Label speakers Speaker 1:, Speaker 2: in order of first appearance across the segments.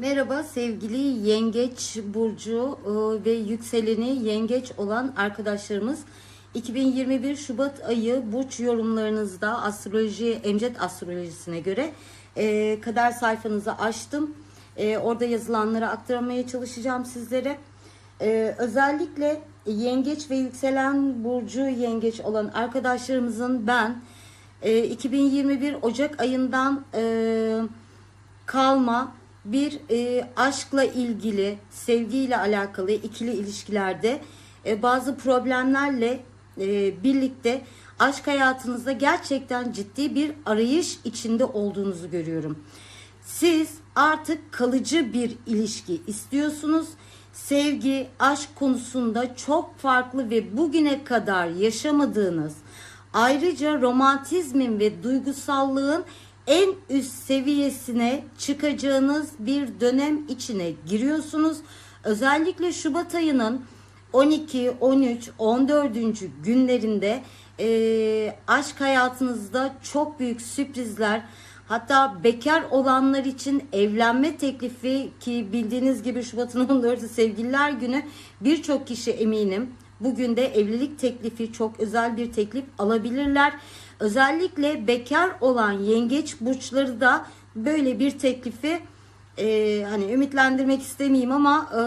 Speaker 1: Merhaba sevgili yengeç burcu e, ve yükseleni yengeç olan arkadaşlarımız. 2021 Şubat ayı burç yorumlarınızda astroloji, emcet astrolojisine göre e, kader sayfanızı açtım. E, orada yazılanları aktarmaya çalışacağım sizlere. Özellikle yengeç ve yükselen burcu yengeç olan arkadaşlarımızın ben e, 2021 Ocak ayından e, kalma bir e, aşkla ilgili, sevgiyle alakalı ikili ilişkilerde e, bazı problemlerle e, birlikte aşk hayatınızda gerçekten ciddi bir arayış içinde olduğunuzu görüyorum. Siz artık kalıcı bir ilişki istiyorsunuz. Sevgi, aşk konusunda çok farklı ve bugüne kadar yaşamadığınız, ayrıca romantizmin ve duygusallığın en üst seviyesine çıkacağınız bir dönem içine giriyorsunuz. Özellikle Şubat ayının 12, 13, 14. günlerinde e, aşk hayatınızda çok büyük sürprizler hatta bekar olanlar için evlenme teklifi ki bildiğiniz gibi Şubat'ın 14'ü sevgililer günü birçok kişi eminim bugün de evlilik teklifi çok özel bir teklif alabilirler. Özellikle bekar olan yengeç burçları da böyle bir teklifi e, hani ümitlendirmek istemeyeyim ama e,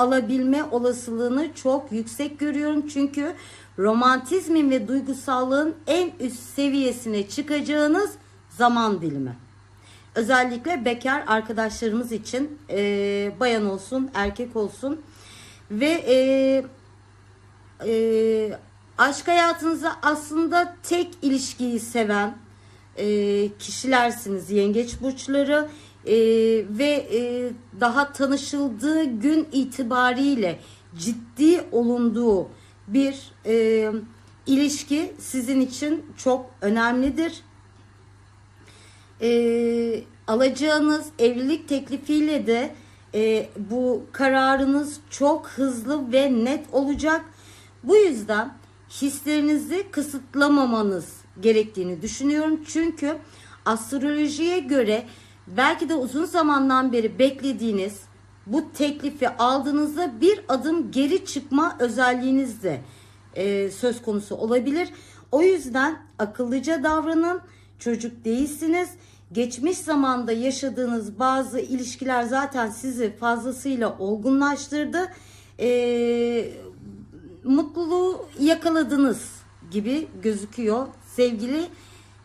Speaker 1: alabilme olasılığını çok yüksek görüyorum. Çünkü romantizmin ve duygusallığın en üst seviyesine çıkacağınız zaman dilimi. Özellikle bekar arkadaşlarımız için e, bayan olsun erkek olsun ve e, e, aşk hayatınızda aslında tek ilişkiyi seven e, kişilersiniz yengeç burçları e, ve e, daha tanışıldığı gün itibariyle ciddi olunduğu bir e, ilişki sizin için çok önemlidir. E, alacağınız evlilik teklifiyle de e, bu kararınız çok hızlı ve net olacak. Bu yüzden hislerinizi kısıtlamamanız gerektiğini düşünüyorum. Çünkü astrolojiye göre belki de uzun zamandan beri beklediğiniz bu teklifi aldığınızda bir adım geri çıkma özelliğiniz de e, söz konusu olabilir. O yüzden akıllıca davranın. Çocuk değilsiniz. Geçmiş zamanda yaşadığınız bazı ilişkiler zaten sizi fazlasıyla olgunlaştırdı. Ee, mutluluğu yakaladınız gibi gözüküyor. Sevgili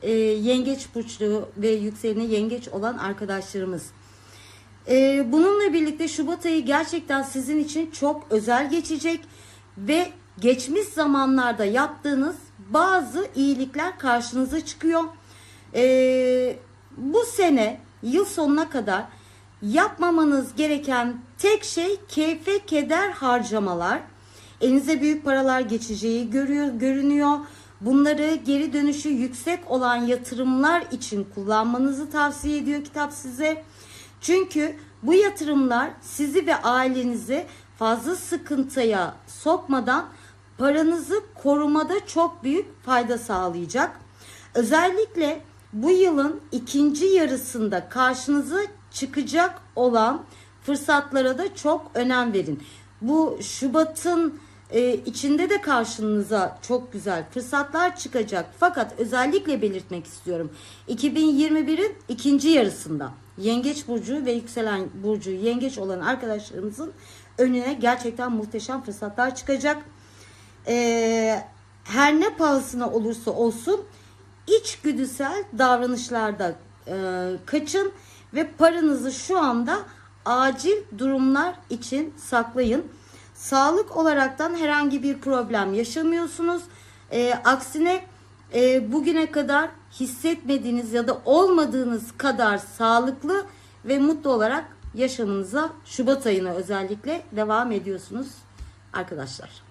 Speaker 1: e, yengeç burçlu ve yükseleni yengeç olan arkadaşlarımız. E, bununla birlikte Şubat ayı gerçekten sizin için çok özel geçecek ve geçmiş zamanlarda yaptığınız bazı iyilikler karşınıza çıkıyor. E, bu sene yıl sonuna kadar yapmamanız gereken tek şey keyfe keder harcamalar. Elinize büyük paralar geçeceği görüyor, görünüyor. Bunları geri dönüşü yüksek olan yatırımlar için kullanmanızı tavsiye ediyor kitap size. Çünkü bu yatırımlar sizi ve ailenizi fazla sıkıntıya sokmadan paranızı korumada çok büyük fayda sağlayacak. Özellikle bu yılın ikinci yarısında karşınıza çıkacak olan fırsatlara da çok önem verin. Bu Şubat'ın e, içinde de karşınıza çok güzel fırsatlar çıkacak. Fakat özellikle belirtmek istiyorum. 2021'in ikinci yarısında Yengeç burcu ve yükselen burcu Yengeç olan arkadaşlarımızın önüne gerçekten muhteşem fırsatlar çıkacak. E, her ne pahasına olursa olsun içgüdüsel davranışlarda e, kaçın ve paranızı şu anda acil durumlar için saklayın. Sağlık olaraktan herhangi bir problem yaşamıyorsunuz. E, aksine e, bugüne kadar hissetmediğiniz ya da olmadığınız kadar sağlıklı ve mutlu olarak yaşamınıza Şubat ayına özellikle devam ediyorsunuz arkadaşlar.